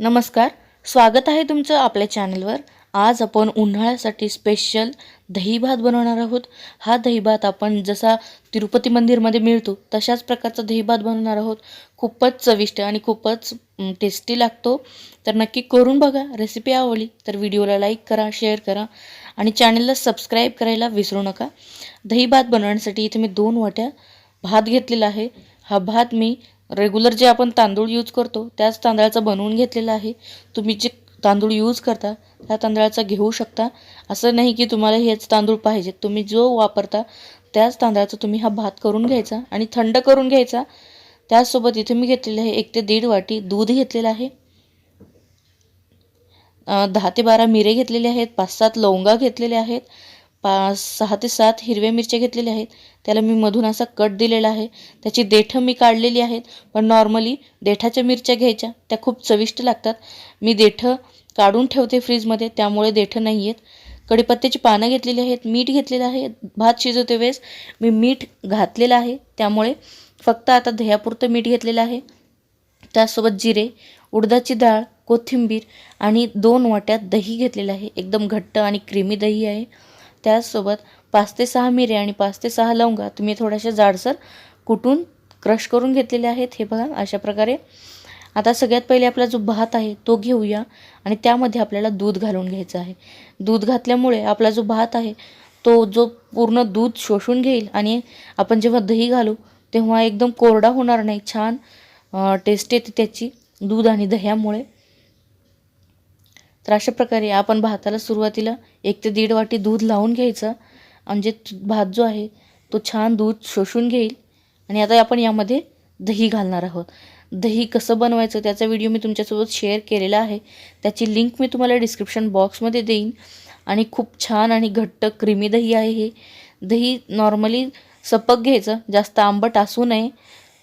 नमस्कार स्वागत आहे तुमचं आपल्या चॅनलवर. आज आपण उन्हाळ्यासाठी स्पेशल दही भात बनवणार आहोत. हा दही भात आपण जसा तिरुपती मंदिरमध्ये मिळतो तशाच प्रकारचा दही भात बनवणार आहोत. खूपच चविष्ट आणि खूपच टेस्टी लागतो. तर नक्की करून बघा रेसिपी आवडली तर व्हिडिओला लाईक करा शेअर करा आणि चॅनलला सबस्क्राईब करायला विसरू नका. दही भात बनवण्यासाठी इथे मी दोन वाट्या भात घेतलेला आहे. हा भात मी रेग्युलर जे आपण तांदूळ यूज करतो त्याच तांदळाचं बनवून घेतलेला आहे. तुम्ही जे तांदूळ यूज करता त्या तांदळाचा घेऊ शकता. असं नाही की तुम्हाला हेच तांदूळ पाहिजेत. तुम्ही जो वापरता त्याच तांदळाचा तुम्ही हा भात करून घ्यायचा आणि थंड करून घ्यायचा. त्याचसोबत इथे मी घेतलेले आहे एक ते दीड वाटी दूध घेतलेलं आहे. दहा ते बारा मिरे घेतलेले आहेत. पाच सात लवंगा घेतलेले आहेत. पाच सहा ते सात हिरव्या मिरच्या घेतलेल्या आहेत. त्याला मी मधून असा कट दिलेला आहे. त्याची देठं मी काढलेली आहेत. पण नॉर्मली देठाच्या मिरच्या घ्यायच्या. त्या खूप चविष्ट लागतात. मी देठं काढून ठेवते फ्रीजमध्ये. त्यामुळे देठं नाही आहेत कढीपत्त्याची पानं घेतलेली आहेत. मीठ घेतलेलं आहे. भात शिजवते वेळेस. मी मीठ घातलेलं आहे. त्यामुळे फक्त आता दह्यापुरतं मीठ घेतलेलं आहे. त्यासोबत जिरे उडदाची डाळ कोथिंबीर आणि दोन वाट्यात दही घेतलेलं आहे. एकदम घट्ट आणि क्रीमी दही आहे. त्याचसोबत पाच ते सहा मिरे आणि पाच ते सहा लवंगा तुम्ही थोड्याशा जाडसर कुटून क्रश करून घेतलेले आहेत हे बघा अशा प्रकारे. आता सगळ्यात पहिले आपला जो भात आहे तो घेऊया आणि त्यामध्ये आपल्याला दूध घालून घ्यायचं आहे. दूध घातल्यामुळे आपला जो भात आहे तो जो पूर्ण दूध शोषून घेईल आणि आपण जेव्हा दही घालू तेव्हा एकदम कोरडा होणार नाही छान टेस्ट येते त्याची दूध आणि दह्यामुळे. तर अशा प्रकारे आपण भाताला सुरुवातीला एक ते दीड वाटी दूध लावून घ्यायचं. म्हणजे भात जो आहे तो छान दूध शोषून घेईल. आणि आता आपण यामध्ये दही घालणार आहोत. दही कसं बनवायचं त्याचा व्हिडिओ मी तुमच्यासोबत शेअर केलेला आहे. त्याची लिंक मी तुम्हाला डिस्क्रिप्शन बॉक्समध्ये देईन. आणि खूप छान आणि घट्ट क्रीमी दही आहे हे. दही नॉर्मली सपक घ्यायचं जास्त आंबट असू नये.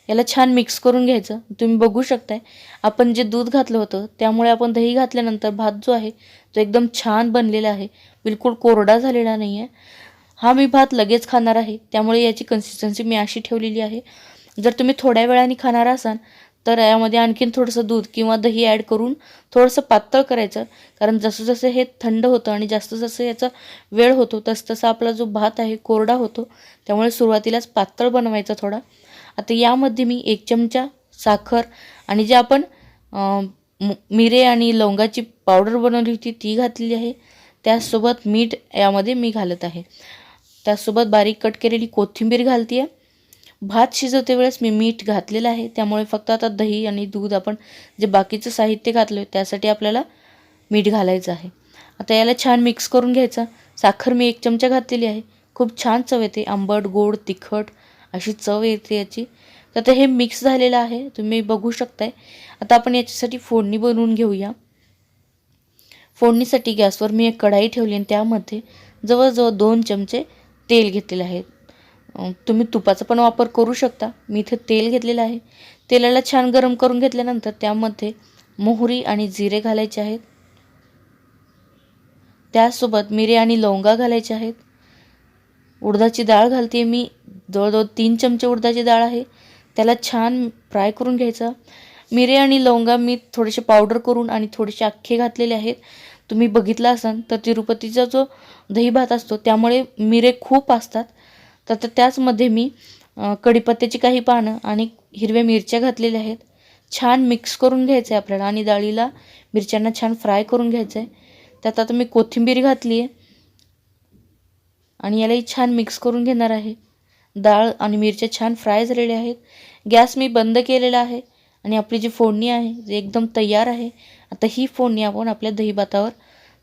याला छान मिक्स करून घ्यायचं. तुम्ही बघू शकताय. आपण जे दूध घातलं होतं त्यामुळे आपण दही घातल्यानंतर भात जो आहे तो एकदम छान बनलेला आहे. बिलकुल कोरडा झालेला नाही आहे हा मी भात लगेच खाणार आहे. त्यामुळे याची कन्सिस्टन्सी मी अशी ठेवलेली आहे. जर तुम्ही थोड्या वेळाने खाणार असाल तर यामध्ये आणखीन थोडंसं दूध किंवा दही ॲड करून थोडंसं पातळ करायचं. कारण जसं जसं हे थंड होतं आणि जास्त जसं याचा वेळ होतो तसं तसा आपला जो भात आहे कोरडा होतो. त्यामुळे सुरुवातीलाच पातळ बनवायचा थोडा. आता यामध्ये मी एक चमचा साखर आणि जे आपण मिरे आणि लवंगाची पावडर बनवली होती ती घातलेली आहे. त्यासोबत मीठ यामध्ये मी घालत आहे. त्यासोबत बारीक कट केलेली कोथिंबीर घालते आहे भात शिजवते वेळेस मी मीठ घातलेलं आहे. त्यामुळे फक्त आता दही आणि दूध आपण जे बाकीचं साहित्य घातलं आहे त्यासाठी आपल्याला मीठ घालायचं आहे. आता याला छान मिक्स करून घ्यायचं. साखर मी एक चमचा घातलेली आहे. खूप छान चव येते. आंबट गोड तिखट अशी चव येते याची. तर आता हे मिक्स झालेलं आहे. तुम्ही बघू शकताय. आता आपण याच्यासाठी फोडणी बनवून घेऊया. फोडणीसाठी गॅसवर मी एक कढाई ठेवली आणि त्यामध्ये जवळजवळ दोन चमचे तेल घेतलेले आहे. तुम्ही तुपाचा पण वापर करू शकता. मी इथे तेल घेतलेलं आहे. तेलाला छान गरम करून घेतल्यानंतर त्यामध्ये मोहरी आणि जिरे घालायचे आहेत. त्यासोबत मिरे आणि लवंगा घालायचे आहेत. उडदाची डाळ घालते मी. जवळजवळ तीन चमचे उडदाची डाळ आहे. त्याला छान फ्राय करून घ्यायचं. मिरे आणि लवंगा मी थोडेसे पावडर करून आणि थोडेसे अख्खे घातलेले आहेत. तुम्ही बघितलं असाल तर तिरुपतीचा जो दही भात असतो त्यामुळे मिरे खूप असतात तर तर त्याचमध्ये मी कढीपत्त्याची काही पानं आणि हिरव्या मिरच्या घातलेल्या आहेत. छान मिक्स करून घ्यायचं आहे आपल्याला आणि डाळीला मिरच्यांना छान फ्राय करून घ्यायचं आहे त्यात आता मी कोथिंबीर घातली आहे आणि यालाही छान मिक्स करून घेणार आहे. डाळ आणि मिरच्या छान फ्राय झालेल्या आहेत. गॅस मी बंद केलेला आहे आणि आपली जी फोडणी आहे जी एकदम तयार आहे आता ही फोडणी आपण आपल्या दहीभातावर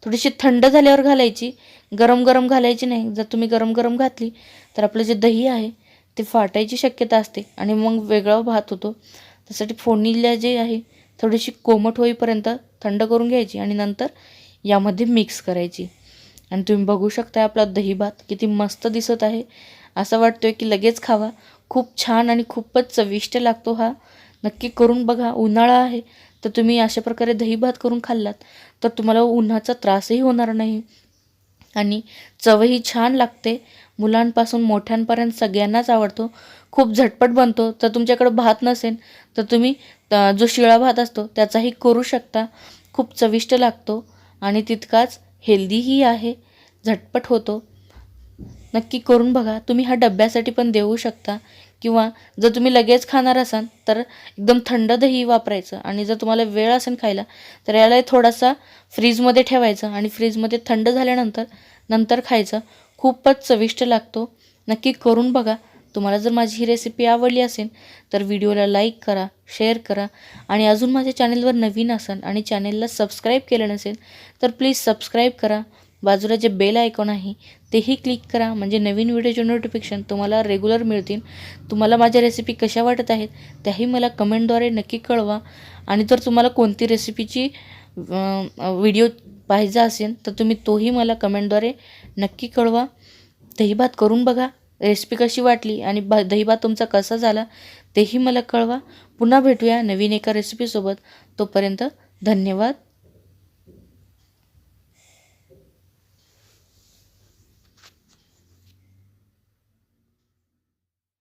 थोडीशी थंड झाल्यावर घालायची. गरम गरम घालायची नाही. जर तुम्ही गरम गरम घातली तर आपलं जे दही आहे ते फाटायची शक्यता असते आणि मग वेगळा भात होतो. त्यासाठी फोडणीला जे आहे थोडीशी कोमट होईपर्यंत थंड करून घ्यायची आणि नंतर यामध्ये मिक्स करायची. आणि तुम्ही बघू शकता आपला दही भात किती मस्त दिसत आहे. असं वाटतोय की लगेच खावा. खूप छान आणि खूपच चविष्ट लागतो हा. नक्की करून बघा. उन्हाळा आहे तर तुम्ही अशा प्रकारे दही भात करून खाल्लात तर तुम्हाला उन्हाचा त्रासही होणार नाही. आणि चवही छान लागते. मुलांपासून मोठ्यांपर्यंत सगळ्यांनाच आवडतो. खूप झटपट बनतो. तर तुमच्याकडं भात नसेल तर तुम्ही जो शिळा भात असतो त्याचाही करू शकता. खूप चविष्ट लागतो आणि तितकाच हेल्दीही आहे. झटपट होतो. नक्की करून बघा. तुम्ही हा डब्यासाठी पण देऊ शकता. किंवा जर तुम्ही लगेच खाणार असाल तर एकदम थंड दही वापरायचं. आणि जर तुम्हाला वेळ असेल खायला तर याला थोडासा फ्रीजमध्ये ठेवायचं. आणि फ्रीजमध्ये थंड झाल्यानंतर नंतर खायचं. खूपच चविष्ट लागतो. नक्की करून बघा. तुम्हाला जर माझी ही रेसिपी आवडली असेल तर व्हिडिओला लाईक करा शेअर करा. आणि अजून माझ्या चॅनलवर नवीन असाल आणि चॅनलला सबस्क्राईब केलं नसेल तर प्लीज सबस्क्राईब करा. बाजूला जे बेल आयकॉन आहे तेही क्लिक करा. म्हणजे नवीन व्हिडिओचे नोटिफिकेशन तुम्हाला रेग्युलर मिळतील. तुम्हाला माझ्या रेसिपी कशा वाटत आहेत त्याही मला कमेंटद्वारे नक्की कळवा. आणि जर तुम्हाला कोणती रेसिपीची व्हिडिओ पाहिजे असेल तर तुम्ही तोही मला कमेंटद्वारे नक्की कळवा. दहीभात करून बघा रेसिपी कशी वाटली आणि बा दहीभात तुमचा कसा झाला तेही मला कळवा. पुन्हा भेटूया नवीन एका रेसिपीसोबत तोपर्यंत धन्यवाद.